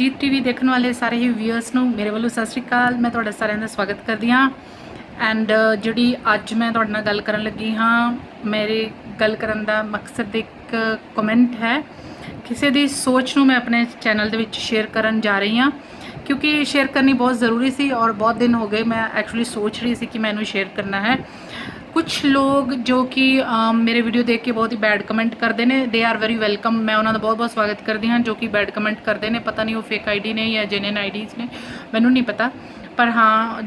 ਜੀਤ TV ਦੇਖਣ ਵਾਲੇ ਸਾਰੇ ਹੀ ਵਿਊਅਰਸ ਨੂੰ ਮੇਰੇ ਵੱਲੋਂ ਸਤਿ ਸ਼੍ਰੀ ਅਕਾਲ। ਮੈਂ ਤੁਹਾਡਾ ਸਾਰਿਆਂ ਦਾ ਸਵਾਗਤ ਕਰਦੀ ਹਾਂ। ਐਂਡ ਜਿਹੜੀ ਅੱਜ ਮੈਂ ਤੁਹਾਡੇ ਨਾਲ ਗੱਲ ਕਰਨ ਲੱਗੀ ਹਾਂ, ਮੇਰੇ ਗੱਲ ਕਰਨ ਦਾ ਮਕਸਦ ਇੱਕ ਕਮੈਂਟ ਹੈ। ਕਿਸੇ ਦੀ ਸੋਚ ਨੂੰ ਮੈਂ ਆਪਣੇ ਚੈਨਲ ਦੇ ਵਿੱਚ ਸ਼ੇਅਰ ਕਰਨ ਜਾ ਰਹੀ ਹਾਂ। ਕਿਉਂਕਿ ਸ਼ੇਅਰ ਕਰਨੀ ਬਹੁਤ ਜ਼ਰੂਰੀ ਸੀ ਔਰ ਬਹੁਤ ਦਿਨ ਹੋ ਗਏ ਮੈਂ ਐਕਚੁਅਲੀ ਸੋਚ ਰਹੀ ਸੀ ਕਿ ਮੈਨੂੰ ਸ਼ੇਅਰ ਕਰਨਾ ਹੈ। ਕੁਝ ਲੋਕ ਜੋ ਕਿ ਮੇਰੇ ਵੀਡੀਓ ਦੇਖ ਕੇ ਬਹੁਤ ਹੀ ਬੈਡ ਕਮੈਂਟ ਕਰਦੇ ਨੇ। ਦੇ ਆਰ ਵੈਰੀ ਵੈਲਕਮ ਮੈਂ ਉਹਨਾਂ ਦਾ ਬਹੁਤ ਬਹੁਤ ਸਵਾਗਤ ਕਰਦੀ ਹਾਂ ਜੋ ਕਿ ਬੈਡ ਕਮੈਂਟ ਕਰਦੇ ਨੇ। ਪਤਾ ਨਹੀਂ ਉਹ ਫੇਕ ਆਈਡੀ ਨੇ ਜਾਂ ਜੈਨੂਇਨ ਆਈਡੀਜ਼ ਨੇ। ਮੈਨੂੰ ਨਹੀਂ ਪਤਾ। ਪਰ ਹਾਂ,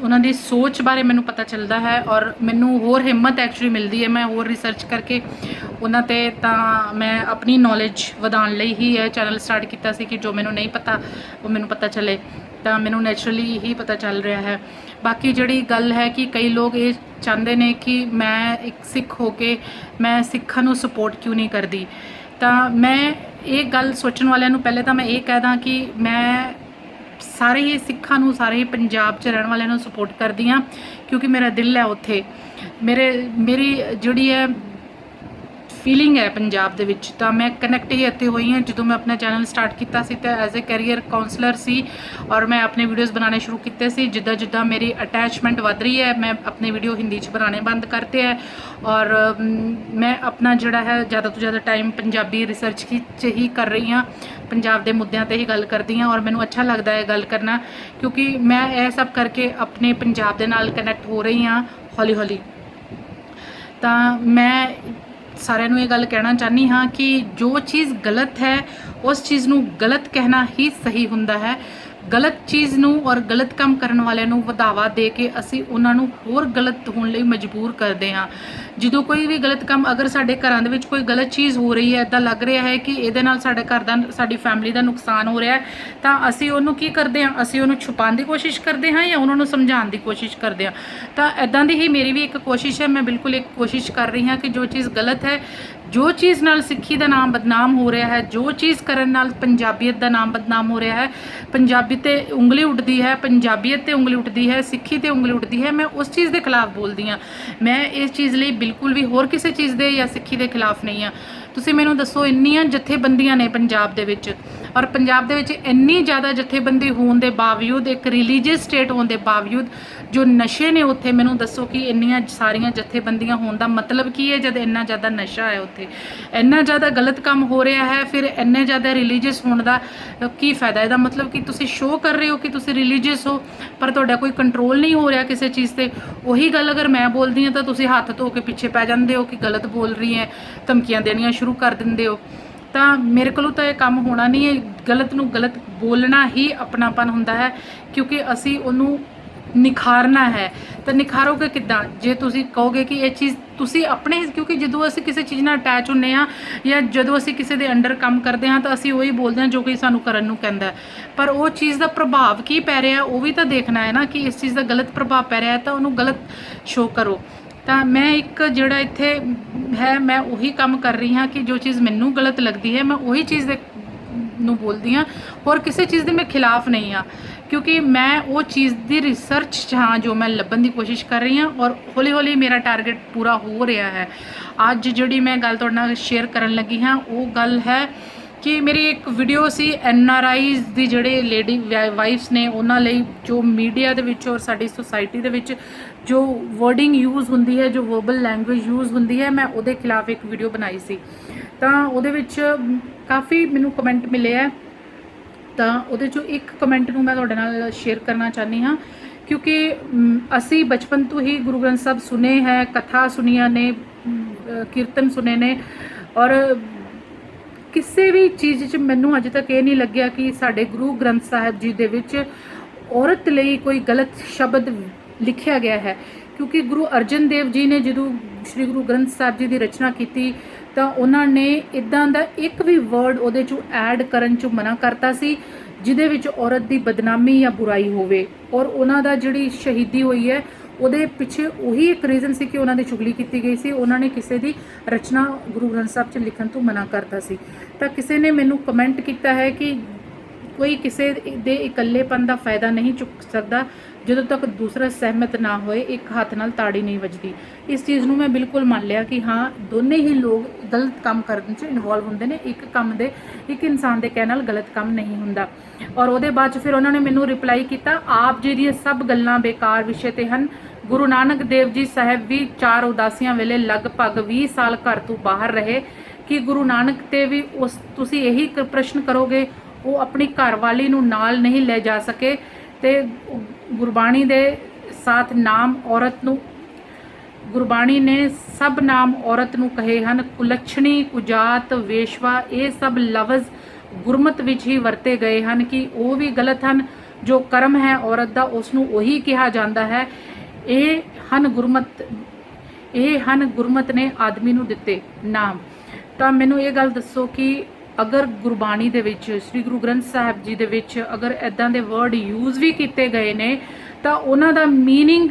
ਉਹਨਾਂ ਦੀ ਸੋਚ ਬਾਰੇ ਮੈਨੂੰ ਪਤਾ ਚੱਲਦਾ ਹੈ ਔਰ ਮੈਨੂੰ ਹੋਰ ਹਿੰਮਤ ਐਕਚੁਅਲੀ ਮਿਲਦੀ ਹੈ। ਮੈਂ ਹੋਰ ਰਿਸਰਚ ਕਰਕੇ ਉਹਨਾਂ ਤੇ ਤਾਂ ਮੈਂ ਆਪਣੀ ਨੌਲੇਜ ਵਧਾਉਣ ਲਈ ਹੀ ਇਹ ਚੈਨਲ ਸਟਾਰਟ ਕੀਤਾ ਸੀ ਕਿ ਜੋ ਮੈਨੂੰ ਨਹੀਂ ਪਤਾ, ਉਹ ਮੈਨੂੰ ਪਤਾ ਚੱਲੇ। ਤਾਂ ਮੈਨੂੰ ਨੇਚਰਲੀ ਹੀ ਪਤਾ ਚੱਲ ਰਿਹਾ ਹੈ। ਬਾਕੀ ਜਿਹੜੀ ਗੱਲ ਹੈ ਕਿ ਕਈ ਲੋਕ ਇਹ ਚਾਹੁੰਦੇ ਨੇ ਕਿ ਮੈਂ ਇੱਕ ਸਿੱਖ ਹੋ ਕੇ ਮੈਂ ਸਿੱਖਾਂ ਨੂੰ ਸਪੋਰਟ ਕਿਉਂ ਨਹੀਂ ਕਰਦੀ। ਤਾਂ ਮੈਂ ਇਹ ਗੱਲ ਸੋਚਣ ਵਾਲਿਆਂ ਨੂੰ ਪਹਿਲੇ ਤਾਂ ਮੈਂ ਇਹ ਕਹਿ ਦਾਂ ਕਿ ਮੈਂ ਸਾਰੇ ਹੀ ਸਿੱਖਾਂ ਨੂੰ, ਸਾਰੇ ਹੀ ਪੰਜਾਬ 'ਚ ਰਹਿਣ ਵਾਲਿਆਂ ਨੂੰ ਸਪੋਰਟ ਕਰਦੀ ਹਾਂ, ਕਿਉਂਕਿ ਮੇਰਾ ਦਿਲ ਹੈ ਉੱਥੇ। ਮੇਰੇ, ਮੇਰੀ ਜਿਹੜੀ ਹੈ ਫੀਲਿੰਗ ਹੈ ਪੰਜਾਬ ਦੇ ਵਿੱਚ, ਤਾਂ ਮੈਂ ਕਨੈਕਟ ਹੀ ਇੱਥੇ ਹੋਈ ਹਾਂ। ਜਦੋਂ ਮੈਂ ਆਪਣਾ ਚੈਨਲ ਸਟਾਰਟ ਕੀਤਾ ਸੀ, ਤਾਂ ਐਜ਼ ਅ ਕੈਰੀਅਰ ਕਾਉਂਸਲਰ ਸੀ ਔਰ ਮੈਂ ਆਪਣੇ ਵੀਡੀਓਜ਼ ਬਣਾਉਣੇ ਸ਼ੁਰੂ ਕੀਤੇ ਸੀ। ਜਿੱਦਾਂ ਜਿੱਦਾਂ ਮੇਰੀ ਅਟੈਚਮੈਂਟ ਵੱਧ ਰਹੀ ਹੈ, ਮੈਂ ਆਪਣੇ ਵੀਡੀਓ ਹਿੰਦੀ 'ਚ ਬਣਾਉਣੇ ਬੰਦ ਕਰਤੇ ਹੈ ਔਰ ਮੈਂ ਆਪਣਾ ਜਿਹੜਾ ਹੈ, ਜ਼ਿਆਦਾ ਤੋਂ ਜ਼ਿਆਦਾ ਟਾਈਮ ਪੰਜਾਬੀ ਰਿਸਰਚ 'ਚ ਹੀ ਕਰ ਰਹੀ ਹਾਂ। ਪੰਜਾਬ ਦੇ ਮੁੱਦਿਆਂ ਤੇ ਹੀ ਗੱਲ ਕਰਦੀ ਹਾਂ ਔਰ ਮੈਨੂੰ ਅੱਛਾ ਲੱਗਦਾ ਹੈ ਗੱਲ ਕਰਨਾ, ਕਿਉਂਕਿ ਮੈਂ ਇਹ ਸਭ ਕਰਕੇ ਆਪਣੇ ਪੰਜਾਬ ਦੇ ਨਾਲ ਕਨੈਕਟ ਹੋ ਰਹੀ ਹਾਂ ਹੌਲੀ ਹੌਲੀ ਤਾਂ ਮੈਂ ਸਾਰਿਆਂ ਨੂੰ ਇਹ ਗੱਲ ਕਹਿਣਾ ਚਾਹਨੀ ਹਾਂ ਕਿ ਜੋ ਚੀਜ਼ ਗਲਤ ਹੈ, ਉਸ ਚੀਜ਼ ਨੂੰ ਗਲਤ ਕਹਿਣਾ ਹੀ ਸਹੀ ਹੁੰਦਾ ਹੈ। ਗਲਤ ਚੀਜ਼ ਨੂੰ ਔਰ ਗਲਤ ਕੰਮ ਕਰਨ ਵਾਲਿਆਂ ਨੂੰ ਵਧਾਵਾ ਦੇ ਕੇ ਅਸੀਂ ਉਹਨਾਂ ਨੂੰ ਹੋਰ ਗਲਤ ਹੋਣ ਲਈ ਮਜਬੂਰ ਕਰਦੇ ਹਾਂ। ਜਦੋਂ ਕੋਈ ਵੀ ਗਲਤ ਕੰਮ, ਅਗਰ ਸਾਡੇ ਘਰਾਂ ਦੇ ਵਿੱਚ ਕੋਈ ਗਲਤ ਚੀਜ਼ ਹੋ ਰਹੀ ਹੈ ਇਦਾਂ ਲੱਗ ਰਿਹਾ ਹੈ ਕਿ ਇਹਦੇ ਨਾਲ ਸਾਡੇ ਘਰ ਦਾ, ਸਾਡੀ ਫੈਮਿਲੀ ਦਾ ਨੁਕਸਾਨ ਹੋ ਰਿਹਾ ਹੈ। ਤਾਂ ਅਸੀਂ ਉਹਨੂੰ ਕੀ ਕਰਦੇ ਹਾਂ? ਅਸੀਂ ਉਹਨੂੰ ਛੁਪਾਉਣ ਦੀ ਕੋਸ਼ਿਸ਼ ਕਰਦੇ ਹਾਂ ਜਾਂ ਉਹਨਾਂ ਨੂੰ ਸਮਝਾਉਣ ਦੀ ਕੋਸ਼ਿਸ਼ ਕਰਦੇ ਹਾਂ? ਤਾਂ ਇਦਾਂ ਦੀ ਹੀ ਮੇਰੀ ਵੀ ਇੱਕ ਕੋਸ਼ਿਸ਼ ਹੈ। ਮੈਂ ਬਿਲਕੁਲ ਇੱਕ ਕੋਸ਼ਿਸ਼ ਕਰ ਰਹੀ ਹਾਂ ਕਿ ਜੋ ਚੀਜ਼ ਗਲਤ ਹੈ ਜੋ ਚੀਜ਼ ਨਾਲ ਸਿੱਖੀ ਦਾ ਨਾਮ ਬਦਨਾਮ ਹੋ ਰਿਹਾ ਹੈ, ਜੋ ਚੀਜ਼ ਕਰਨ ਨਾਲ ਪੰਜਾਬੀਅਤ ਦਾ ਨਾਮ ਬਦਨਾਮ ਹੋ ਰਿਹਾ ਹੈ, ਪੰਜਾਬੀ ਤੇ ਉਂਗਲੀ ਉੱਠਦੀ ਹੈ, ਪੰਜਾਬੀਅਤ ਤੇ ਉਂਗਲੀ ਉੱਠਦੀ ਹੈ, ਸਿੱਖੀ ਤੇ ਉਂਗਲੀ ਉੱਠਦੀ ਹੈ, ਮੈਂ ਉਸ ਚੀਜ਼ ਦੇ ਖਿਲਾਫ ਬੋਲਦੀ ਹਾਂ। ਮੈਂ ਇਸ ਚੀਜ਼ ਲਈ ਬਿਲਕੁਲ ਵੀ ਹੋਰ ਕਿਸੇ ਚੀਜ਼ ਦੇ ਜਾਂ ਸਿੱਖੀ ਦੇ ਖਿਲਾਫ ਨਹੀਂ ਹਾਂ। ਤੁਸੀਂ ਮੈਨੂੰ ਦੱਸੋ, ਇੰਨੀਆਂ ਜਥੇਬੰਦੀਆਂ ਨੇ ਪੰਜਾਬ ਦੇ ਵਿੱਚ। ਔਰ ਪੰਜਾਬ ਦੇ ਵਿੱਚ ਇੰਨੀ ਜ਼ਿਆਦਾ ਜਥੇਬੰਦੀ ਹੋਣ ਦੇ ਬਾਵਜੂਦ, ਇੱਕ ਰਿਲੀਜੀਅਸ ਸਟੇਟ ਹੋਣ ਦੇ ਬਾਵਜੂਦ ਜੋ ਨਸ਼ੇ ਨੇ ਉੱਥੇ, ਮੈਨੂੰ ਦੱਸੋ ਕਿ ਇੰਨੀਆਂ ਸਾਰੀਆਂ ਜਥੇਬੰਦੀਆਂ ਹੋਣ ਦਾ ਮਤਲਬ ਕੀ ਹੈ ਜਦ ਇੰਨਾ ਜ਼ਿਆਦਾ ਨਸ਼ਾ ਹੈ ਉੱਥੇ? ਇੰਨਾ ਜ਼ਿਆਦਾ ਗਲਤ ਕੰਮ ਹੋ ਰਿਹਾ ਹੈ, ਫਿਰ ਇੰਨੇ ਜ਼ਿਆਦਾ ਰਿਲੀਜੀਅਸ ਹੋਣ ਦਾ ਕੀ ਫਾਇਦਾ? ਇਹਦਾ ਮਤਲਬ ਕਿ ਤੁਸੀਂ ਸ਼ੋਅ ਕਰ ਰਹੇ ਹੋ ਕਿ ਤੁਸੀਂ ਰਿਲੀਜੀਅਸ ਹੋ, ਪਰ ਤੁਹਾਡਾ ਕੋਈ ਕੰਟਰੋਲ ਨਹੀਂ ਹੋ ਰਿਹਾ ਕਿਸੇ ਚੀਜ਼ ਤੇ? ਉਹੀ ਗੱਲ ਅਗਰ ਮੈਂ ਬੋਲਦੀ ਹਾਂ ਤਾਂ ਤੁਸੀਂ ਹੱਥ ਧੋ ਕੇ ਪਿੱਛੇ ਪੈ ਜਾਂਦੇ ਹੋ ਕਿ ਗਲਤ ਬੋਲ ਰਹੀ ਹੈ, ਧਮਕੀਆਂ ਦੇਣੀਆਂ ਸ਼ੁਰੂ ਕਰ ਦਿੰਦੇ ਹੋ। ਤਾਂ ਮੇਰੇ ਕੋਲੋਂ ਤਾਂ ਇਹ ਕੰਮ ਹੋਣਾ ਨਹੀਂ ਹੈ। ਗਲਤ ਨੂੰ ਗਲਤ ਬੋਲਣਾ ਹੀ ਆਪਣਾਪਨ ਹੁੰਦਾ ਹੈ, ਕਿਉਂਕਿ ਅਸੀਂ ਉਹਨੂੰ ਨਿਖਾਰਨਾ ਹੈ। ਤਾਂ ਨਿਖਾਰੋਗੇ ਕਿੱਦਾਂ? ਜੇ ਤੁਸੀਂ ਕਹੋਗੇ ਕਿ ਇਹ ਚੀਜ਼ ਤੁਸੀਂ ਆਪਣੇ ਕਿਉਂਕਿ ਜਦੋਂ ਅਸੀਂ ਕਿਸੇ ਚੀਜ਼ ਨਾਲ ਅਟੈਚ ਹੁੰਨੇ ਆ ਜਾਂ ਜਦੋਂ ਅਸੀਂ ਕਿਸੇ ਦੇ ਅੰਡਰ ਕੰਮ ਕਰਦੇ ਹਾਂ ਤਾਂ ਅਸੀਂ ਉਹੀ ਬੋਲਦੇ ਹਾਂ ਜੋ ਕਿ ਸਾਨੂੰ ਕਰਨ ਨੂੰ ਕਹਿੰਦਾ ਪਰ ਉਹ ਚੀਜ਼ ਦਾ ਪ੍ਰਭਾਵ ਕੀ ਪੈ ਰਿਹਾ, ਉਹ ਵੀ ਤਾਂ ਦੇਖਣਾ ਹੈ ਨਾ ਕਿ ਇਸ ਚੀਜ਼ ਦਾ ਗਲਤ ਪ੍ਰਭਾਵ ਪੈ ਰਿਹਾ ਤਾਂ ਉਹਨੂੰ ਗਲਤ ਸ਼ੋਅ ਕਰੋ। ਤਾਂ ਮੈਂ ਇੱਕ ਜਿਹੜਾ ਇੱਥੇ ਹੈ, ਮੈਂ ਉਹੀ ਕੰਮ ਕਰ ਰਹੀ ਹਾਂ ਕਿ ਜੋ ਚੀਜ਼ ਮੈਨੂੰ ਗਲਤ ਲੱਗਦੀ ਹੈ, ਮੈਂ ਉਹੀ ਚੀਜ਼ ਦੇ ਨੂੰ ਬੋਲਦੀ ਹਾਂ। ਔਰ ਕਿਸੇ ਚੀਜ਼ ਦੇ ਮੈਂ ਖਿਲਾਫ ਨਹੀਂ ਆ ਕਿਉਂਕਿ ਮੈਂ ਉਹ ਚੀਜ਼ ਦੀ ਰਿਸਰਚ 'ਚ ਹਾਂ ਜੋ ਮੈਂ ਲੱਭਣ ਦੀ ਕੋਸ਼ਿਸ਼ ਕਰ ਰਹੀ ਹਾਂ ਔਰ ਹੌਲੀ ਹੌਲੀ ਮੇਰਾ ਟਾਰਗੇਟ ਪੂਰਾ ਹੋ ਰਿਹਾ ਹੈ। ਅੱਜ ਜਿਹੜੀ ਮੈਂ ਗੱਲ ਤੁਹਾਡੇ ਨਾਲ ਸ਼ੇਅਰ ਕਰਨ ਲੱਗੀ ਹਾਂ, ਉਹ ਗੱਲ ਹੈ ਕਿ ਮੇਰੀ ਇੱਕ ਵੀਡੀਓ ਸੀ ਐਨ ਆਰ ਆਈਜ਼ ਦੀ ਜਿਹੜੇ ਲੇਡੀ ਵਾਈਫਸ ਨੇ, ਉਹਨਾਂ ਲਈ ਜੋ ਮੀਡੀਆ ਦੇ ਵਿੱਚ ਔਰ ਸਾਡੀ ਸੋਸਾਇਟੀ ਦੇ ਵਿੱਚ ਜੋ ਵਰਡਿੰਗ ਯੂਜ਼ ਹੁੰਦੀ ਹੈ, ਜੋ ਵਰਬਲ ਲੈਂਗੁਏਜ ਯੂਜ਼ ਹੁੰਦੀ ਹੈ, ਮੈਂ ਉਹਦੇ ਖਿਲਾਫ ਇੱਕ ਵੀਡੀਓ ਬਣਾਈ ਸੀ। ਤਾਂ ਉਹਦੇ ਵਿੱਚ ਕਾਫੀ ਮੈਨੂੰ ਕਮੈਂਟ ਮਿਲੇ ਹੈ ਤਾਂ ਉਹਦੇ ਚੋਂ ਇੱਕ ਕਮੈਂਟ ਨੂੰ ਮੈਂ ਤੁਹਾਡੇ ਨਾਲ ਸ਼ੇਅਰ ਕਰਨਾ ਚਾਹਨੀ ਹਾਂ, ਕਿਉਂਕਿ ਅਸੀਂ ਬਚਪਨ ਤੋਂ ਹੀ ਗੁਰੂ ਗ੍ਰੰਥ ਸਾਹਿਬ ਸੁਨੇ ਹੈ, ਕਥਾ ਸੁਣੀਆਂ ਨੇ ਕੀਰਤਨ ਸੁਨੇ ਨੇ। ਔਰ ਕਿਸੇ ਵੀ ਚੀਜ਼ 'ਚ ਮੈਨੂੰ ਅਜੇ ਤੱਕ ਇਹ ਨਹੀਂ ਲੱਗਿਆ ਕਿ ਸਾਡੇ ਗੁਰੂ ਗ੍ਰੰਥ ਸਾਹਿਬ ਜੀ ਦੇ ਵਿੱਚ ਔਰਤ ਲਈ ਕੋਈ ਗਲਤ ਸ਼ਬਦ ਲਿਖਿਆ ਗਿਆ ਹੈ। ਕਿਉਂਕਿ ਗੁਰੂ ਅਰਜਨ ਦੇਵ ਜੀ ਨੇ ਜਦੋਂ ਸ੍ਰੀ ਗੁਰੂ ਗ੍ਰੰਥ ਸਾਹਿਬ ਜੀ ਦੀ ਰਚਨਾ ਕੀਤੀ, ਤਾਂ ਉਹਨਾਂ ਨੇ ਇਦਾਂ ਦਾ ਇੱਕ ਵੀ ਵਰਡ ਉਹਦੇ 'ਚੋਂ ਐਡ ਕਰਨ 'ਚੋਂ ਮਨਾ ਕਰਤਾ ਸੀ, ਜਿਹਦੇ ਵਿੱਚ ਔਰਤ ਦੀ ਬਦਨਾਮੀ ਜਾਂ ਬੁਰਾਈ ਹੋਵੇ। ਔਰ ਉਹਨਾਂ ਦਾ ਜਿਹੜੀ ਸ਼ਹੀਦੀ ਹੋਈ ਹੈ, ਉਹਦੇ ਪਿੱਛੇ ਉਹੀ ਇੱਕ ਰੀਜ਼ਨ ਸੀ ਕਿ ਉਹਨਾਂ ਦੀ ਚੁਗਲੀ ਕੀਤੀ ਗਈ ਸੀ। ਉਹਨਾਂ ਨੇ ਕਿਸੇ ਦੀ ਰਚਨਾ ਗੁਰੂ ਗ੍ਰੰਥ ਸਾਹਿਬ 'ਚ ਲਿਖਣ ਤੋਂ ਮਨਾ ਕਰਤਾ ਸੀ। ਤਾਂ ਕਿਸੇ ਨੇ ਮੈਨੂੰ ਕਮੈਂਟ ਕੀਤਾ ਹੈ ਕਿ ਕੋਈ ਕਿਸੇ ਦੇ ਇਕੱਲੇਪਨ ਦਾ ਫਾਇਦਾ ਨਹੀਂ ਚੁੱਕ ਸਕਦਾ, ਜਦੋਂ ਤੱਕ ਦੂਸਰਾ ਸਹਿਮਤ ਨਾ ਹੋਏ, ਇੱਕ ਹੱਥ ਨਾਲ ਤਾੜੀ ਨਹੀਂ ਵੱਜਦੀ। ਇਸ ਚੀਜ਼ ਨੂੰ ਮੈਂ ਬਿਲਕੁਲ ਮੰਨ ਲਿਆ ਕਿ ਹਾਂ, ਦੋਨੇ ਹੀ ਲੋਕ ਗਲਤ ਕੰਮ ਕਰਨ 'ਚ ਇਨਵੋਲਵ ਹੁੰਦੇ ਨੇ। ਇੱਕ ਕੰਮ ਦੇ, ਇੱਕ ਇਨਸਾਨ ਦੇ ਕਹਿਣ ਨਾਲ ਗਲਤ ਕੰਮ ਨਹੀਂ ਹੁੰਦਾ। ਔਰ ਉਹਦੇ ਬਾਅਦ 'ਚ ਫਿਰ ਉਹਨਾਂ ਨੇ ਮੈਨੂੰ ਰਿਪਲਾਈ ਕੀਤਾ, ਆਪ ਜੀ ਦੀਆਂ ਸਭ ਗੱਲਾਂ ਬੇਕਾਰ ਵਿਸ਼ੇ ਤੇ ਹਨ। ਗੁਰੂ ਨਾਨਕ ਦੇਵ ਜੀ ਸਾਹਿਬ ਵੀ ਚਾਰ ਉਦਾਸੀਆਂ ਵੇਲੇ ਲਗਭਗ 20 ਸਾਲ ਘਰ ਤੋਂ ਬਾਹਰ ਰਹੇ। ਕਿ ਗੁਰੂ ਨਾਨਕ ਤੇ ਵੀ ਉਸ, ਤੁਸੀਂ ਇਹੀ ਕ- ਪ੍ਰਸ਼ਨ ਕਰੋਗੇ? ਉਹ ਆਪਣੀ ਘਰਵਾਲੀ ਨੂੰ ਨਾਲ ਨਹੀਂ ਲੈ ਜਾ ਸਕੇ ਤੇ ਗੁਰਬਾਣੀ ਦੇ ਸਾਥ ਨਾਮ ਔਰਤ ਨੂੰ, ਗੁਰਬਾਣੀ ਨੇ ਸਭ ਨਾਮ ਔਰਤ ਨੂੰ ਕਹੇ ਹਨ, ਕੁਲੱਛਣੀ, ਕੁਜਾਤ, ਵੇਸ਼ਵਾ, ਇਹ ਸਭ ਲਫ਼ਜ਼ ਗੁਰਮਤ ਵਿੱਚ ਹੀ ਵਰਤੇ ਗਏ ਹਨ ਕਿ ਉਹ ਵੀ ਗਲਤ ਹਨ, ਜੋ ਕਰਮ ਹੈ ਔਰਤ ਦਾ ਉਸ ਨੂੰ ਉਹੀ ਕਿਹਾ ਜਾਂਦਾ ਹੈ। ਇਹ ਹਨ ਗੁਰਮਤ, ਇਹ ਹਨ ਗੁਰਮਤ ਨੇ ਆਦਮੀ ਨੂੰ ਦਿੱਤੇ ਨਾਮ। ਤਾਂ ਮੈਨੂੰ ਇਹ ਗੱਲ ਦੱਸੋ ਕਿ ਅਗਰ ਗੁਰਬਾਣੀ ਦੇ ਵਿੱਚ ਸ੍ਰੀ ਗੁਰੂ ਗ੍ਰੰਥ ਸਾਹਿਬ ਜੀ ਦੇ ਵਿੱਚ ਅਗਰ ਐਦਾਂ ਦੇ ਵਰਡ ਯੂਜ਼ ਵੀ ਕੀਤੇ ਗਏ ਨੇ ਤਾਂ ਉਹਨਾਂ ਦਾ मीनिंग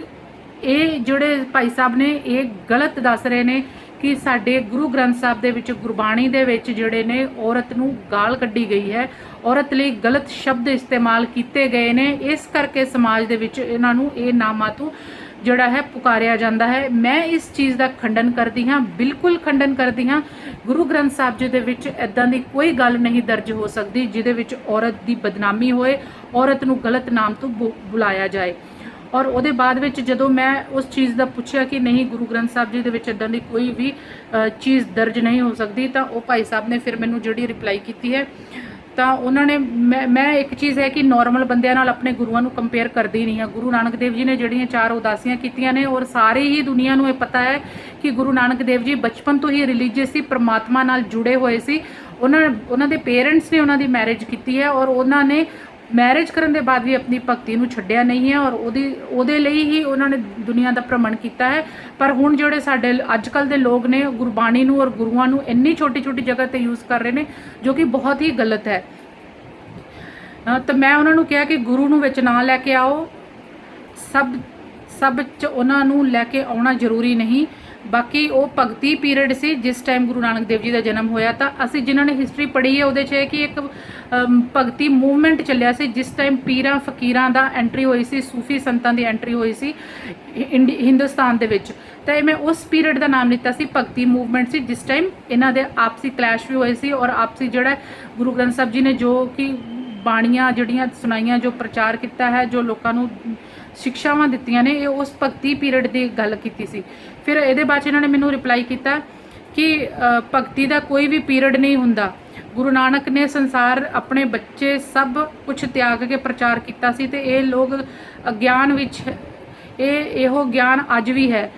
ਇਹ ਜਿਹੜੇ ਭਾਈ ਸਾਹਿਬ ਨੇ ਇਹ ਗਲਤ ਦੱਸ ਰਹੇ ਨੇ ਕਿ ਸਾਡੇ ਗੁਰੂ ਗ੍ਰੰਥ ਸਾਹਿਬ ਦੇ ਵਿੱਚ ਗੁਰਬਾਣੀ ਦੇ ਵਿੱਚ ਜਿਹੜੇ ਨੇ ਔਰਤ ਨੂੰ ਗਾਲ ਕੱਢੀ ਗਈ ਹੈ ਔਰਤ ਲਈ ਗਲਤ ਸ਼ਬਦ ਇਸਤੇਮਾਲ ਕੀਤੇ ਗਏ ਨੇ ਇਸ ਕਰਕੇ ਸਮਾਜ ਦੇ ਵਿੱਚ ਇਹਨਾਂ ਨੂੰ ਇਹ ਨਾਮਾਂ ਤੋਂ ਜਿਹੜਾ ਹੈ ਪੁਕਾਰਿਆ ਜਾਂਦਾ ਹੈ। ਮੈਂ ਇਸ ਚੀਜ਼ ਦਾ ਖੰਡਨ ਕਰਦੀ ਹਾਂ, ਬਿਲਕੁਲ ਖੰਡਨ ਕਰਦੀ ਹਾਂ। ਗੁਰੂ ਗ੍ਰੰਥ ਸਾਹਿਬ ਜੀ ਦੇ ਵਿੱਚ ਐਦਾਂ ਦੀ ਕੋਈ ਗੱਲ ਨਹੀਂ ਦਰਜ ਹੋ ਸਕਦੀ ਜਿਹਦੇ ਵਿੱਚ ਔਰਤ ਦੀ ਬਦਨਾਮੀ ਹੋਏ, ਔਰਤ ਨੂੰ ਗਲਤ ਨਾਮ ਤੋਂ ਬੁ- ਬੁਲਾਇਆ ਜਾਏ। ਔਰ ਉਹਦੇ ਬਾਅਦ ਵਿੱਚ ਜਦੋਂ ਮੈਂ ਉਸ ਚੀਜ਼ ਦਾ ਪੁੱਛਿਆ ਕਿ ਨਹੀਂ, ਗੁਰੂ ਗ੍ਰੰਥ ਸਾਹਿਬ ਜੀ ਦੇ ਵਿੱਚ ਇਦਾਂ ਦੀ ਕੋਈ ਵੀ ਚੀਜ਼ ਦਰਜ ਨਹੀਂ ਹੋ ਸਕਦੀ ਤਾਂ ਉਹ ਭਾਈ ਸਾਹਿਬ ਨੇ ਫਿਰ ਮੈਨੂੰ ਜਿਹੜੀ ਰਿਪਲਾਈ ਕੀਤੀ ਹੈ ਤਾਂ ਉਹਨਾਂ ਨੇ, ਮੈਂ ਮੈਂ ਇੱਕ ਚੀਜ਼ ਹੈ ਕਿ ਨਾਰਮਲ ਬੰਦਿਆਂ ਨਾਲ ਆਪਣੇ ਗੁਰੂਆਂ ਨੂੰ ਕੰਪੇਅਰ ਕਰਦੀ ਨਹੀਂ ਹਾਂ। ਗੁਰੂ ਨਾਨਕ ਦੇਵ ਜੀ ਨੇ ਜਿਹੜੀਆਂ ਚਾਰ ਉਦਾਸੀਆਂ ਕੀਤੀਆਂ ਨੇ, ਔਰ ਸਾਰੇ ਹੀ ਦੁਨੀਆ ਨੂੰ ਇਹ ਪਤਾ ਹੈ ਕਿ ਗੁਰੂ ਨਾਨਕ ਦੇਵ ਜੀ ਬਚਪਨ ਤੋਂ ਹੀ ਰਿਲੀਜੀਅਸ ਸੀ, ਪ੍ਰਮਾਤਮਾ ਨਾਲ ਜੁੜੇ ਹੋਏ ਸੀ। ਉਹਨਾਂ ਉਹਨਾਂ ਦੇ ਪੇਰੈਂਟਸ ਨੇ ਉਹਨਾਂ ਦੀ ਮੈਰਿਜ ਕੀਤੀ ਹੈ, ਔਰ ਉਹਨਾਂ ਨੇ ਮੈਰਿਜ ਕਰਨ ਦੇ ਬਾਅਦ ਵੀ ਆਪਣੀ ਭਗਤੀ ਨੂੰ ਛੱਡਿਆ ਨਹੀਂ ਹੈ ਔਰ ਉਹਦੀ, ਉਹਦੇ ਲਈ ਹੀ ਉਹਨਾਂ ਨੇ ਦੁਨੀਆ ਦਾ ਭ੍ਰਮਣ ਕੀਤਾ ਹੈ। ਪਰ ਹੁਣ ਜਿਹੜੇ ਸਾਡੇ ਅੱਜ ਕੱਲ ਦੇ ਲੋਕ ਨੇ ਉਹ ਗੁਰਬਾਣੀ ਨੂੰ ਔਰ ਗੁਰੂਆਂ ਨੂੰ ਇੰਨੀ ਛੋਟੀ ਛੋਟੀ ਜਗ੍ਹਾ ਤੇ ਯੂਜ਼ ਕਰ ਰਹੇ ਨੇ, ਜੋ ਕਿ ਬਹੁਤ ਹੀ ਗਲਤ ਹੈ। ਤਾਂ ਮੈਂ ਉਹਨਾਂ ਨੂੰ ਕਿਹਾ ਕਿ ਗੁਰੂ ਨੂੰ ਵਿੱਚ ਨਾ ਲੈ ਕੇ ਆਓ। ਸਭ ਸਭ ਚ ਉਹਨਾਂ ਨੂੰ ਲੈ ਕੇ ਆਉਣਾ ਜ਼ਰੂਰੀ ਨਹੀਂ। ਬਾਕੀ ਉਹ ਭਗਤੀ ਪੀਰੀਅਡ ਸੀ, ਜਿਸ ਟਾਈਮ ਗੁਰੂ ਨਾਨਕ ਦੇਵ ਜੀ ਦਾ ਜਨਮ ਹੋਇਆ ਤਾਂ ਅਸੀਂ ਜਿਨ੍ਹਾਂ ਨੇ ਹਿਸਟਰੀ ਪੜ੍ਹੀ ਹੈ, ਉਹਦੇ 'ਚ ਹੈ ਕਿ ਇੱਕ ਭਗਤੀ ਮੂਵਮੈਂਟ ਚੱਲਿਆ ਸੀ, ਜਿਸ ਟਾਈਮ ਪੀਰਾਂ ਫਕੀਰਾਂ ਦਾ ਐਂਟਰੀ ਹੋਈ ਸੀ, ਸੂਫੀ ਸੰਤਾਂ ਦੀ ਐਂਟਰੀ ਹੋਈ ਸੀ ਇੰਡੀ- ਹਿੰਦੁਸਤਾਨ ਦੇ ਵਿੱਚ। ਤਾਂ ਇਹ ਮੈਂ ਉਸ ਪੀਰੀਅਡ ਦਾ ਨਾਮ ਲਿੱਤਾ ਸੀ, ਭਗਤੀ ਮੂਵਮੈਂਟ ਸੀ, ਜਿਸ ਟਾਈਮ ਇਹਨਾਂ ਦੇ ਆਪਸੀ ਕਲੈਸ਼ ਵੀ ਹੋਏ ਸੀ ਔਰ ਆਪਸੀ ਜਿਹੜਾ ਗੁਰੂ ਗ੍ਰੰਥ ਸਾਹਿਬ ਜੀ ਨੇ ਜੋ ਕਿ ਬਾਣੀਆਂ ਜਿਹੜੀਆਂ ਸੁਣਾਈਆਂ, ਜੋ ਪ੍ਰਚਾਰ ਕੀਤਾ ਹੈ, ਜੋ ਲੋਕਾਂ ਨੂੰ ਸਿੱਖਿਆਵਾਂ ਦਿੱਤੀਆਂ ਨੇ, ਇਹ ਉਸ ਭਗਤੀ ਪੀਰੀਅਡ ਦੀ ਗੱਲ ਕੀਤੀ ਸੀ। ਫਿਰ ਇਹਦੇ ਬਾਅਦ 'ਚ ਇਹਨਾਂ ਨੇ ਮੈਨੂੰ ਰਿਪਲਾਈ ਕੀਤਾ ਕਿ ਭਗਤੀ ਦਾ ਕੋਈ ਵੀ ਪੀਰੀਅਡ ਨਹੀਂ ਹੁੰਦਾ। ਗੁਰੂ ਨਾਨਕ ਨੇ ਸੰਸਾਰ ਆਪਣੇ ਬੱਚੇ ਸਭ ਕੁਝ ਤਿਆਗ ਕੇ ਪ੍ਰਚਾਰ ਕੀਤਾ ਸੀ ਤੇ ਇਹ ਲੋਕ ਅਗਿਆਨ ਵਿੱਚ ਇਹ ਇਹੋ ਗਿਆਨ ਅੱਜ ਵੀ ਹੈ।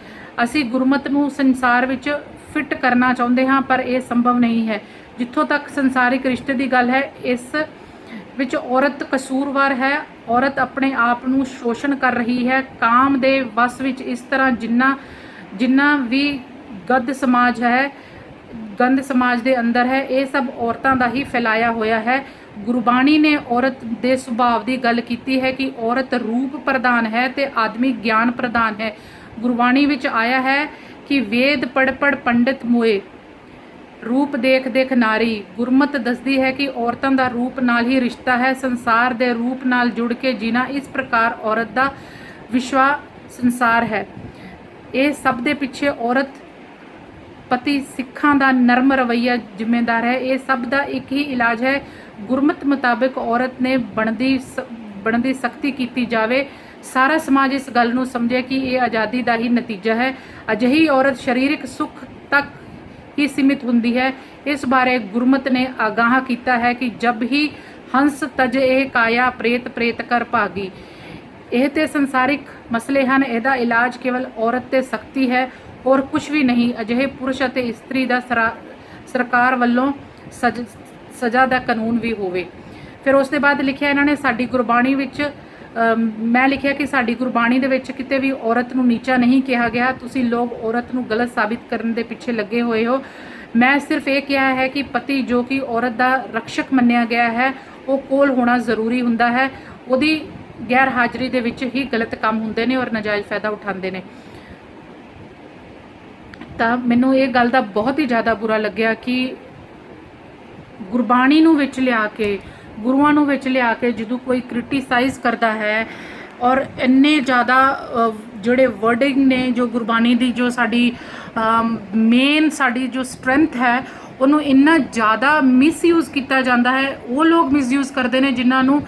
ਅਸੀਂ ਗੁਰਮਤ ਨੂੰ ਸੰਸਾਰ ਵਿੱਚ ਫਿੱਟ ਕਰਨਾ ਚਾਹੁੰਦੇ ਹਾਂ, ਪਰ ਇਹ ਸੰਭਵ ਨਹੀਂ ਹੈ। ਜਿੱਥੋਂ ਤੱਕ ਸੰਸਾਰਿਕ ਰਿਸ਼ਤੇ ਦੀ ਗੱਲ ਹੈ, ਇਸ ਵਿੱਚ ਔਰਤ ਕਸੂਰਵਾਰ ਹੈ। ਔਰਤ ਆਪਣੇ ਆਪ ਨੂੰ ਸ਼ੋਸ਼ਣ ਕਰ ਰਹੀ ਹੈ। ਕਾਮ ਦੇ ਵਸ ਵਿੱਚ ਇਸ ਤਰ੍ਹਾਂ ਜਿੰਨਾ ਜਿੰਨਾ ਵੀ ਗੱਦ ਸਮਾਜ ਹੈ ਗੰਦ ਸਮਾਜ ਦੇ ਅੰਦਰ ਹੈ। ਇਹ ਸਭ ਔਰਤਾਂ ਦਾ ਹੀ ਫੈਲਾਇਆ ਹੋਇਆ ਹੈ। ਗੁਰਬਾਣੀ ਨੇ ਔਰਤ ਦੇ ਸੁਭਾਅ ਦੀ ਗੱਲ ਕੀਤੀ ਹੈ ਕਿ ਔਰਤ ਰੂਪ ਪ੍ਰਦਾਨ ਹੈ ਤੇ ਆਦਮੀ ਗਿਆਨ ਪ੍ਰਦਾਨ ਹੈ। ਗੁਰਬਾਣੀ ਵਿੱਚ ਆਇਆ ਹੈ ਕਿ ਵੇਦ ਪੜ ਪੜ ਪੰਡਿਤ ਮੋਏ, ਰੂਪ ਦੇਖ ਦੇਖ ਨਾਰੀ। ਗੁਰਮਤ ਦੱਸਦੀ ਹੈ ਕਿ ਔਰਤਾਂ ਦਾ ਰੂਪ ਨਾਲ ਹੀ ਰਿਸ਼ਤਾ ਹੈ। ਸੰਸਾਰ ਦੇ ਰੂਪ ਨਾਲ ਜੁੜ ਕੇ ਜੀਣਾ ਇਸ ਪ੍ਰਕਾਰ ਔਰਤ ਦਾ ਵਿਸ਼ਵਾ ਸੰਸਾਰ ਹੈ। ਇਹ ਸਭ ਦੇ ਪਿੱਛੇ ਔਰਤ ਪਤੀ ਸਿੱਖਾਂ ਦਾ ਨਰਮ ਰਵਈਆ ਜ਼ਿੰਮੇਦਾਰ ਹੈ। ਇਹ ਸਭ ਦਾ ਇੱਕ ਹੀ ਇਲਾਜ ਹੈ। ਗੁਰਮਤ ਮੁਤਾਬਕ ਔਰਤ ਨੇ ਬਣਦੀ ਸ- ਬਣਦੀ ਸਖਤੀ ਕੀਤੀ ਜਾਵੇ। ਸਾਰਾ ਸਮਾਜ ਇਸ ਗੱਲ ਨੂੰ ਸਮਝੇ ਕਿ ਇਹ ਆਜ਼ਾਦੀ ਦਾ ਹੀ ਨਤੀਜਾ ਹੈ। ਅਜਿਹੀ ਔਰਤ ਸਰੀਰਕ ਸੁੱਖ ਤੱਕ ਹੀ ਸੀਮਿਤ ਹੁੰਦੀ ਹੈ। ਇਸ ਬਾਰੇ ਗੁਰਮਤ ਨੇ ਆਗਾਹ ਕੀਤਾ ਹੈ ਕਿ ਜਬ ਹੀ ਹੰਸ ਤਜ ਇਹ ਕਾਇਆ ਪ੍ਰੇਤ ਪ੍ਰੇਤ ਕਰ ਭਾਗੀ। ਇਹ ਤੇ ਸੰਸਾਰਿਕ ਮਸਲੇ ਹਨ। ਇਹਦਾ ਇਲਾਜ ਕੇਵਲ ਔਰਤ ਤੇ ਸਖਤੀ ਹੈ। ਹੋਰ ਕੁਝ ਵੀ ਨਹੀਂ, ਅਜਿਹੇ ਪੁਰਸ਼ ਅਤੇ ਇਸਤਰੀ ਦਾ ਸਰਾ- ਸਰਕਾਰ ਵੱਲੋਂ ਸਜ- ਸਜ਼ਾ ਦਾ ਕਾਨੂੰਨ ਵੀ ਹੋਵੇ। ਫਿਰ ਉਸ ਦੇ ਬਾਅਦ ਲਿਖਿਆ ਇਹਨਾਂ ਨੇ, ਸਾਡੀ ਗੁਰਬਾਣੀ ਵਿੱਚ ਮੈਂ ਲਿਖਿਆ ਕਿ ਸਾਡੀ ਗੁਰਬਾਣੀ ਦੇ ਵਿੱਚ ਕਿਤੇ ਵੀ ਔਰਤ ਨੂੰ ਨੀਚਾ ਨਹੀਂ ਕਿਹਾ ਗਿਆ। ਤੁਸੀਂ ਲੋਕ ਔਰਤ ਨੂੰ ਗਲਤ ਸਾਬਿਤ ਕਰਨ ਦੇ ਪਿੱਛੇ ਲੱਗੇ ਹੋਏ ਹੋ। ਮੈਂ ਸਿਰਫ ਇਹ ਕਿਹਾ ਹੈ ਕਿ ਪਤੀ ਜੋ ਕਿ ਔਰਤ ਦਾ ਰਕਸ਼ਕ ਮੰਨਿਆ ਗਿਆ ਹੈ, ਉਹ ਕੋਲ ਹੋਣਾ ਜ਼ਰੂਰੀ ਹੁੰਦਾ ਹੈ। ਉਹਦੀ ਗੈਰ ਹਾਜ਼ਰੀ ਦੇ ਵਿੱਚ ਹੀ ਗਲਤ ਕੰਮ ਹੁੰਦੇ ਨੇ ਔਰ ਨਾਜਾਇਜ਼ ਫਾਇਦਾ ਉਠਾਉਂਦੇ ਨੇ। ਤਾਂ ਮੈਨੂੰ ਇਹ ਗੱਲ ਦਾ ਬਹੁਤ ਹੀ ਜ਼ਿਆਦਾ ਬੁਰਾ ਲੱਗਿਆ ਕਿ ਗੁਰਬਾਣੀ ਨੂੰ ਵਿੱਚ ਲਿਆ ਕੇ, ਗੁਰੂਆਂ ਨੂੰ ਵਿੱਚ ਲਿਆ ਕੇ ਜਦੋਂ ਕੋਈ ਕ੍ਰਿਟੀਸਾਈਜ਼ ਕਰਦਾ ਹੈ ਔਰ ਇੰਨੇ ਜ਼ਿਆਦਾ ਜਿਹੜੇ ਵਰਡਿੰਗ ਨੇ ਜੋ ਗੁਰਬਾਣੀ ਦੀ, ਜੋ ਸਾਡੀ ਮੇਨ ਸਾਡੀ ਜੋ ਸਟਰੈਂਥ ਹੈ, ਉਹਨੂੰ ਇੰਨਾ ਜ਼ਿਆਦਾ ਮਿਸਯੂਜ਼ ਕੀਤਾ ਜਾਂਦਾ ਹੈ। ਉਹ ਲੋਕ ਮਿਸਯੂਜ਼ ਕਰਦੇ ਨੇ ਜਿਨ੍ਹਾਂ ਨੂੰ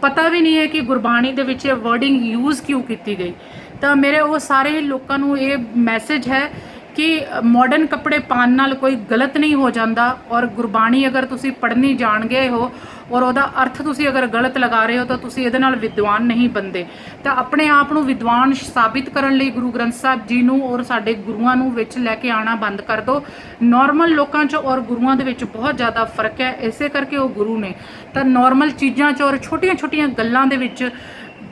ਪਤਾ ਵੀ ਨਹੀਂ ਹੈ ਕਿ ਗੁਰਬਾਣੀ ਦੇ ਵਿੱਚ ਇਹ ਵਰਡਿੰਗ ਯੂਜ਼ ਕਿਉਂ ਕੀਤੀ ਗਈ। ਤਾਂ ਮੇਰੇ ਉਹ ਸਾਰੇ ਲੋਕਾਂ ਨੂੰ ਇਹ ਮੈਸੇਜ ਹੈ ਕਿ ਮਾਡਰਨ ਕੱਪੜੇ ਪਾਉਣ ਨਾਲ ਕੋਈ ਗਲਤ ਨਹੀਂ ਹੋ ਜਾਂਦਾ ਔਰ ਗੁਰਬਾਣੀ ਅਗਰ ਤੁਸੀਂ ਪੜ੍ਹਨੀ ਜਾਣ ਗਏ ਹੋ ਔਰ ਉਹਦਾ ਅਰਥ ਤੁਸੀਂ ਅਗਰ ਗਲਤ ਲਗਾ ਰਹੇ ਹੋ ਤਾਂ ਤੁਸੀਂ ਇਹਦੇ ਨਾਲ ਵਿਦਵਾਨ ਨਹੀਂ ਬੰਦੇ ਤਾਂ ਆਪਣੇ ਆਪ ਨੂੰ ਵਿਦਵਾਨ ਸਾਬਿਤ ਕਰਨ ਲਈ ਗੁਰੂ ਗ੍ਰੰਥ ਸਾਹਿਬ ਜੀ ਨੂੰ ਔਰ ਸਾਡੇ ਗੁਰੂਆਂ ਨੂੰ ਵਿੱਚ ਲੈ ਕੇ ਆਣਾ ਬੰਦ ਕਰ ਦਿਓ ਨਾਰਮਲ ਲੋਕਾਂ 'ਚ ਔਰ ਗੁਰੂਆਂ ਦੇ ਵਿੱਚ ਬਹੁਤ ਜ਼ਿਆਦਾ ਫ਼ਰਕ ਹੈ, ਇਸੇ ਕਰਕੇ ਉਹ ਗੁਰੂ ਨੇ। ਤਾਂ ਨਾਰਮਲ ਚੀਜ਼ਾਂ 'ਚ ਔਰ ਛੋਟੀਆਂ-ਛੋਟੀਆਂ ਗੱਲਾਂ ਦੇ ਵਿੱਚ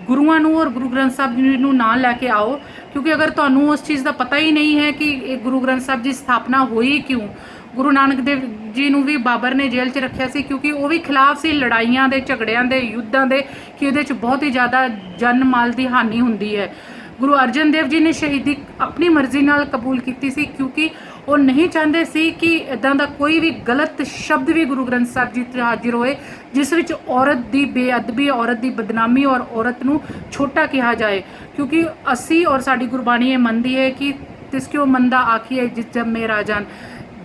ਗੁਰੂਆਂ ਨੂੰ ਔਰ ਗੁਰੂ ਗ੍ਰੰਥ ਸਾਹਿਬ ਜੀ ਨੂੰ ਨਾਲ ਲੈ ਕੇ ਆਓ, ਕਿਉਂਕਿ ਅਗਰ ਤੁਹਾਨੂੰ ਉਸ ਚੀਜ਼ ਦਾ ਪਤਾ ਹੀ ਨਹੀਂ ਹੈ ਕਿ ਇਹ ਗੁਰੂ ਗ੍ਰੰਥ ਸਾਹਿਬ ਜੀ ਸਥਾਪਨਾ ਹੋਈ ਕਿਉਂ, ਗੁਰੂ ਨਾਨਕ ਦੇਵ ਜੀ ਨੂੰ ਵੀ ਬਾਬਰ ਨੇ ਜੇਲ੍ਹ 'ਚ ਰੱਖਿਆ ਸੀ, ਕਿਉਂਕਿ ਉਹ ਵੀ ਖਿਲਾਫ ਸੀ ਲੜਾਈਆਂ ਦੇ, ਝਗੜਿਆਂ ਦੇ, ਯੁੱਧਾਂ ਦੇ, ਕਿ ਇਹਦੇ 'ਚ ਬਹੁਤ ਹੀ ਜ਼ਿਆਦਾ ਜਨ ਮਾਲ ਦੀ ਹਾਨੀ ਹੁੰਦੀ ਹੈ। ਗੁਰੂ ਅਰਜਨ ਦੇਵ ਜੀ ਨੇ ਸ਼ਹੀਦੀ ਆਪਣੀ ਮਰਜ਼ੀ ਨਾਲ ਕਬੂਲ ਕੀਤੀ ਸੀ, ਕਿਉਂਕਿ ਉਹ ਨਹੀਂ ਚਾਹੁੰਦੇ ਸੀ ਕਿ ਇਦਾਂ ਦਾ ਕੋਈ ਵੀ ਗਲਤ ਸ਼ਬਦ ਵੀ ਗੁਰੂ ਗ੍ਰੰਥ ਸਾਹਿਬ ਜੀ ਤੇ ਹਾਜ਼ਰ ਹੋਏ, ਜਿਸ ਵਿੱਚ ਔਰਤ ਦੀ ਬੇਅਦਬੀ, ਔਰਤ ਦੀ ਬਦਨਾਮੀ ਔਰ ਔਰਤ ਨੂੰ ਛੋਟਾ ਕਿਹਾ ਜਾਏ। ਕਿਉਂਕਿ ਅਸੀਂ ਔਰ ਸਾਡੀ ਗੁਰਬਾਣੀ ਇਹ ਮੰਨਦੀ ਹੈ ਕਿ ਤਿਸ ਕਿਉ ਮੰਦਾ ਆਖੀਏ ਜਿਸ ਜਬ ਮੇ ਰਾਜਨ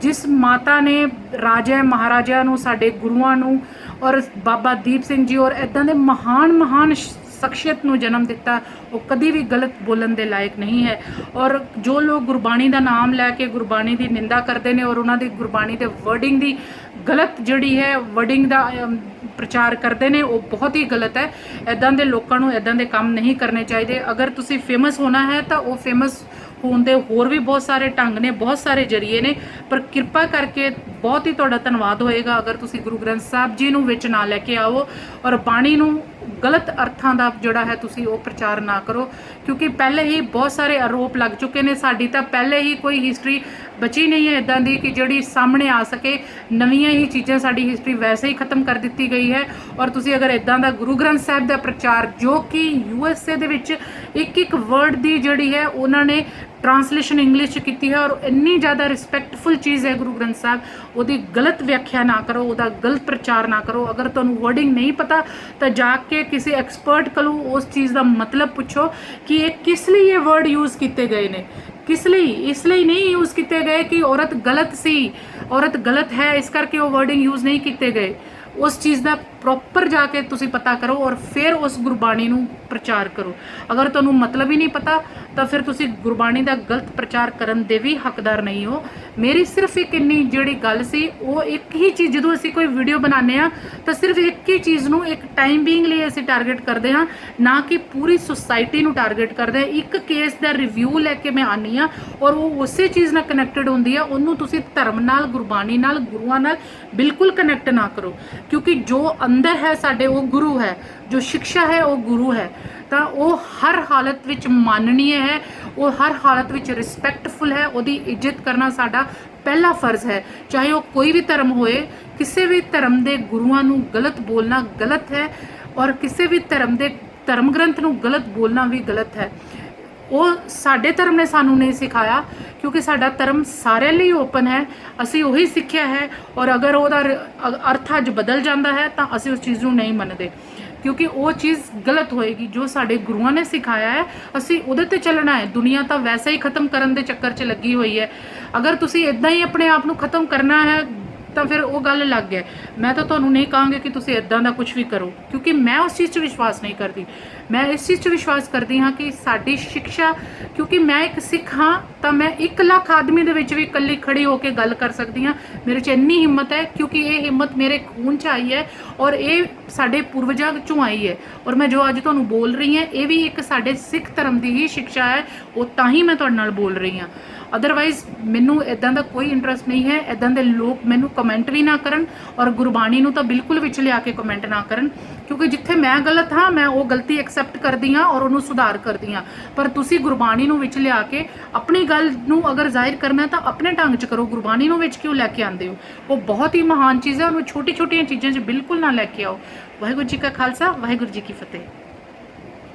ਜਿਸ ਮਾਤਾ ਨੇ ਰਾਜਾ ਮਹਾਰਾਜਾ ਨੂੰ, ਸਾਡੇ ਗੁਰੂਆਂ ਨੂੰ ਔਰ ਬਾਬਾ ਦੀਪ ਸਿੰਘ ਜੀ ਔਰ ਇਦਾਂ ਦੇ ਮਹਾਨ ਮਹਾਨ ਸ਼ਖਸੀਅਤ ਨੂੰ ਜਨਮ ਦਿੱਤਾ, ਉਹ ਕਦੀ ਵੀ ਗਲਤ ਬੋਲਣ ਦੇ ਲਾਇਕ ਨਹੀਂ ਹੈ। ਔਰ ਜੋ ਲੋਕ ਗੁਰਬਾਣੀ ਦਾ ਨਾਮ ਲੈ ਕੇ ਗੁਰਬਾਣੀ ਦੀ ਨਿੰਦਾ ਕਰਦੇ ਨੇ ਔਰ ਉਹਨਾਂ ਦੀ ਗੁਰਬਾਣੀ ਦੇ ਵਰਡਿੰਗ ਦੀ ਗਲਤ ਜਿਹੜੀ ਹੈ ਵਰਡਿੰਗ ਦਾ ਪ੍ਰਚਾਰ ਕਰਦੇ ਨੇ, ਉਹ ਬਹੁਤ ਹੀ ਗਲਤ ਹੈ। ਇਦਾਂ ਦੇ ਲੋਕਾਂ ਨੂੰ ਇਦਾਂ ਦੇ ਕੰਮ ਨਹੀਂ ਕਰਨੇ ਚਾਹੀਦੇ। ਅਗਰ ਤੁਸੀਂ ਫੇਮਸ ਹੋਣਾ ਹੈ ਤਾਂ ਉਹ ਫੇਮਸ ਹੋਣ ਦੇ ਹੋਰ ਵੀ ਬਹੁਤ ਸਾਰੇ ਢੰਗ ਨੇ, ਬਹੁਤ ਸਾਰੇ ਜਰੀਏ ਨੇ। ਪਰ ਕਿਰਪਾ ਕਰਕੇ ਬਹੁਤ ਹੀ ਤੁਹਾਡਾ ਧੰਨਵਾਦ ਹੋਏਗਾ ਅਗਰ ਤੁਸੀਂ ਗੁਰੂ ਗ੍ਰੰਥ ਸਾਹਿਬ ਜੀ ਨੂੰ ਵਿੱਚ ਨਾ ਲੈ ਕੇ ਆਓ ਔਰ ਬਾਣੀ ਨੂੰ ਗਲਤ ਅਰਥਾਂ ਦਾ ਜਿਹੜਾ ਹੈ ਤੁਸੀਂ ਉਹ ਪ੍ਰਚਾਰ ਨਾ ਕਰੋ, ਕਿਉਂਕਿ ਪਹਿਲੇ ਹੀ ਬਹੁਤ ਸਾਰੇ ਆਰੋਪ ਲੱਗ ਚੁੱਕੇ ਨੇ ਸਾਡੀ, ਤਾਂ ਪਹਿਲੇ ਹੀ ਕੋਈ ਹਿਸਟਰੀ ਬਚੀ ਨਹੀਂ ਹੈ ਇਦਾਂ ਦੀ ਕਿ ਜਿਹੜੀ ਸਾਹਮਣੇ ਆ ਸਕੇ। ਨਵੀਆਂ ਹੀ ਚੀਜ਼ਾਂ ਸਾਡੀ ਹਿਸਟਰੀ ਵੈਸੇ ਹੀ ਖਤਮ ਕਰ ਦਿੱਤੀ ਗਈ ਹੈ। ਔਰ ਤੁਸੀਂ ਅਗਰ ਇਦਾਂ ਦਾ ਗੁਰੂ ਗ੍ਰੰਥ ਸਾਹਿਬ ਦਾ ਪ੍ਰਚਾਰ, ਜੋ ਕਿ ਯੂ ਐਸ ਏ ਦੇ ਵਿੱਚ ਇੱਕ ਇੱਕ ਵਰਡ ਦੀ ਜਿਹੜੀ ਹੈ, ਉਹਨਾਂ ਨੇ ਟਰਾਂਸਲੇਸ਼ਨ ਇੰਗਲਿਸ਼ ਚ ਕੀਤੀ ਹੈ ਔਰ ਇੰਨੀ ਜ਼ਿਆਦਾ ਰਿਸਪੈਕਟਫੁਲ ਚੀਜ਼ ਹੈ ਗੁਰੂ ਗ੍ਰੰਥ ਸਾਹਿਬ, ਉਹਦੀ ਗਲਤ ਵਿਆਖਿਆ ਨਾ ਕਰੋ, ਉਹਦਾ ਗਲਤ ਪ੍ਰਚਾਰ ਨਾ ਕਰੋ। ਅਗਰ ਤੁਹਾਨੂੰ ਵਰਡਿੰਗ ਨਹੀਂ ਪਤਾ, ਤਾਂ ਜਾ ਕੇ ਕਿਸੇ ਐਕਸਪਰਟ ਕੋਲੋਂ ਉਸ ਚੀਜ਼ ਦਾ ਮਤਲਬ ਪੁੱਛੋ ਕਿ ਇਹ ਕਿਸ ਲਈ ਇਹ ਵਰਡ ਯੂਜ਼ ਕੀਤੇ ਗਏ ਨੇ। ਕਿਸ ਲਈ? ਇਸ ਲਈ ਨਹੀਂ ਯੂਜ਼ ਕੀਤੇ ਗਏ ਕਿ ਔਰਤ ਗਲਤ ਸੀ। ਔਰਤ ਗਲਤ ਹੈ, ਇਸ ਕਰਕੇ ਉਹ ਵਰਡਿੰਗ ਯੂਜ਼ ਨਹੀਂ ਕੀਤੇ ਗਏ। ਉਸ ਚੀਜ਼ ਦਾ ਪ੍ਰੋਪਰ ਜਾ ਕੇ ਤੁਸੀਂ ਪਤਾ ਕਰੋ ਔਰ ਫਿਰ ਉਸ ਗੁਰਬਾਣੀ ਨੂੰ ਪ੍ਰਚਾਰ ਕਰੋ। ਅਗਰ ਤੁਹਾਨੂੰ ਮਤਲਬ ਹੀ ਨਹੀਂ ਪਤਾ, ਤਾਂ ਫਿਰ ਤੁਸੀਂ ਗੁਰਬਾਣੀ ਦਾ ਗਲਤ ਪ੍ਰਚਾਰ ਕਰਨ ਦੇ ਵੀ ਹੱਕਦਾਰ ਨਹੀਂ ਹੋ। ਮੇਰੀ ਸਿਰਫ ਇੱਕ ਇੰਨੀ ਜਿਹੜੀ ਗੱਲ ਸੀ, ਉਹ ਇੱਕ ਹੀ ਚੀਜ਼, ਜਦੋਂ ਅਸੀਂ ਕੋਈ ਵੀਡੀਓ ਬਣਾਉਂਦੇ ਆ ਤਾਂ ਸਿਰਫ ਇੱਕ ਹੀ ਚੀਜ਼ ਨੂੰ ਇੱਕ ਟਾਈਮ ਬੀਇੰਗ ਲਈ ਅਸੀਂ ਟਾਰਗੇਟ ਕਰਦੇ ਹਾਂ, ਨਾ ਕਿ ਪੂਰੀ ਸੁਸਾਇਟੀ ਨੂੰ ਟਾਰਗੇਟ ਕਰਦੇ ਹਾਂ। ਇੱਕ ਕੇਸ ਦਾ ਰਿਵਿਊ ਲੈ ਕੇ ਮੈਂ ਆਨੀ ਆ ਔਰ ਉਹ ਉਸੇ ਚੀਜ਼ ਨਾਲ ਕਨੈਕਟਡ ਹੁੰਦੀ ਆ, ਉਹਨੂੰ ਤੁਸੀਂ ਧਰਮ ਨਾਲ, ਗੁਰਬਾਣੀ ਨਾਲ, ਗੁਰੂਆਂ ਨਾਲ ਬਿਲਕੁਲ ਕਨੈਕਟ ਨਾ ਕਰੋ। ਕਿਉਂਕਿ ਜੋ ਅੰਦਰ ਹੈ ਸਾਡੇ, ਉਹ ਗੁਰੂ ਹੈ। ਜੋ ਸਿੱਖਿਆ ਹੈ, ਉਹ ਗੁਰੂ ਹੈ। ਤਾਂ ਉਹ ਹਰ ਹਾਲਤ ਵਿੱਚ ਮਾਨਣੀय ਹੈ। ਉਹ ਹਰ ਹਾਲਤ ਵਿੱਚ ਰਿਸਪੈਕਟਫੁਲ ਹੈ। ਉਹਦੀ ਇੱਜ਼ਤ ਕਰਨਾ ਸਾਡਾ ਪਹਿਲਾ ਫਰਜ਼ ਹੈ। ਚਾਹੇ ਉਹ ਕੋਈ ਵੀ ਧਰਮ ਹੋਏ, ਕਿਸੇ ਵੀ ਧਰਮ ਦੇ ਗੁਰੂਆਂ ਨੂੰ ਗਲਤ ਬੋਲਣਾ ਗਲਤ ਹੈ ਔਰ ਕਿਸੇ ਵੀ ਧਰਮ ਦੇ ਧਰਮ ਗ੍ਰੰਥ ਨੂੰ ਗਲਤ ਬੋਲਣਾ ਵੀ ਗਲਤ ਹੈ। ਉਹ ਸਾਡੇ ਧਰਮ ਨੇ ਸਾਨੂੰ ਨਹੀਂ ਸਿਖਾਇਆ, ਕਿਉਂਕਿ ਸਾਡਾ ਧਰਮ ਸਾਰਿਆਂ ਲਈ ਓਪਨ ਹੈ, ਅਸੀਂ ਉਹੀ ਸਿੱਖਿਆ ਹੈ ਔਰ ਅਗਰ ਉਹਦਾ ਅਰਥ ਅੱਜ ਬਦਲ ਜਾਂਦਾ ਹੈ, ਤਾਂ ਅਸੀਂ ਉਸ ਚੀਜ਼ ਨੂੰ ਨਹੀਂ ਮੰਨਦੇ। ਕਿਉਂਕਿ ਉਹ ਚੀਜ਼ ਗਲਤ ਹੋਏਗੀ, ਜੋ ਸਾਡੇ ਗੁਰੂਆਂ ਨੇ ਸਿਖਾਇਆ ਹੈ, ਅਸੀਂ ਉਹਦੇ ਤੇ ਚੱਲਣਾ ਹੈ। ਦੁਨੀਆ ਤਾਂ ਵੈਸੇ ਹੀ ਖਤਮ ਕਰਨ ਦੇ ਚੱਕਰ 'ਚ ਲੱਗੀ ਹੋਈ ਹੈ। ਅਗਰ ਤੁਸੀਂ ਇਦਾਂ ਹੀ ਆਪਣੇ ਆਪ ਨੂੰ ਖਤਮ ਕਰਨਾ ਹੈ ਤਾਂ ਫਿਰ ਉਹ ਗੱਲ ਲੱਗ ਹੈ ਮੈਂ ਤਾਂ ਤੁਹਾਨੂੰ ਨਹੀਂ ਕਹਾਂਗੀ ਕਿ ਤੁਸੀਂ ਇਦਾਂ ਦਾ ਕੁਝ ਵੀ ਕਰੋ, ਕਿਉਂਕਿ ਮੈਂ ਉਸ ਚੀਜ਼ 'ਚ ਵਿਸ਼ਵਾਸ ਨਹੀਂ ਕਰਦੀ। ਮੈਂ ਇਸ ਚੀਜ਼ 'ਚ ਵਿਸ਼ਵਾਸ ਕਰਦੀ ਹਾਂ ਕਿ ਸਾਡੀ ਸਿੱਖਿਆ, ਕਿਉਂਕਿ ਮੈਂ ਇੱਕ ਸਿੱਖ ਹਾਂ, ਤਾਂ ਮੈਂ 1 ਲੱਖ ਆਦਮੀ ਦੇ ਵਿੱਚ ਵੀ ਇਕੱਲੀ ਖੜੀ ਹੋ ਕੇ ਗੱਲ ਕਰ ਸਕਦੀ ਹਾਂ। ਮੇਰੇ 'ਚ ਇੰਨੀ ਹਿੰਮਤ ਹੈ, ਕਿਉਂਕਿ ਇਹ ਹਿੰਮਤ ਮੇਰੇ ਖੂਨ 'ਚ ਆਈ ਹੈ ਔਰ ਇਹ ਸਾਡੇ ਪੂਰਵਜਾਂ 'ਚੋਂ ਆਈ ਹੈ। ਔਰ ਮੈਂ ਜੋ ਅੱਜ ਤੁਹਾਨੂੰ ਬੋਲ ਰਹੀ ਹਾਂ, ਇਹ ਵੀ ਇੱਕ ਸਾਡੇ ਸਿੱਖ ਧਰਮ ਦੀ ਹੀ ਸਿੱਖਿਆ ਹੈ, ਉਹ ਤਾਂ ਹੀ ਮੈਂ ਤੁਹਾਡੇ ਨਾਲ ਬੋਲ ਰਹੀ ਹਾਂ। ਅਦਰਵਾਈਜ਼ ਮੈਨੂੰ ਇਦਾਂ ਦਾ ਕੋਈ ਇੰਟਰਸਟ ਨਹੀਂ ਹੈ। ਇਦਾਂ ਦੇ ਲੋਕ ਮੈਨੂੰ ਕਮੈਂਟ ਵੀ ਨਾ ਕਰਨ ਔਰ ਗੁਰਬਾਣੀ ਨੂੰ ਤਾਂ ਬਿਲਕੁਲ ਵਿੱਚ ਲਿਆ ਕੇ ਕਮੈਂਟ ਨਾ ਕਰਨ। ਕਿਉਂਕਿ ਜਿੱਥੇ ਮੈਂ ਗਲਤ ਹਾਂ, ਮੈਂ ਉਹ ਗਲਤੀ ਐਕਸੈਪਟ ਕਰਦੀ ਹਾਂ ਔਰ ਉਹਨੂੰ ਸੁਧਾਰ ਕਰਦੀ ਹਾਂ ਪਰ ਤੁਸੀਂ ਗੁਰਬਾਣੀ ਨੂੰ ਵਿੱਚ ਲਿਆ ਕੇ ਆਪਣੀ ਗੱਲ ਨੂੰ ਅਗਰ ਜ਼ਾਹਿਰ ਕਰਨਾ ਤਾਂ ਆਪਣੇ ਢੰਗ 'ਚ ਕਰੋ। ਗੁਰਬਾਣੀ ਨੂੰ ਵਿੱਚ ਕਿਉਂ ਲੈ ਕੇ ਆਉਂਦੇ ਹੋ? ਉਹ ਬਹੁਤ ਹੀ ਮਹਾਨ ਚੀਜ਼ ਹੈ। ਉਹਨੂੰ ਛੋਟੀ ਛੋਟੀਆਂ ਚੀਜ਼ਾਂ 'ਚ ਬਿਲਕੁਲ ਨਾ ਲੈ ਕੇ ਆਓ। ਵਾਹਿਗੁਰੂ ਜੀ ਕਾ ਖਾਲਸਾ, ਵਾਹਿਗੁਰੂ ਜੀ ਕੀ ਫਤਿਹ।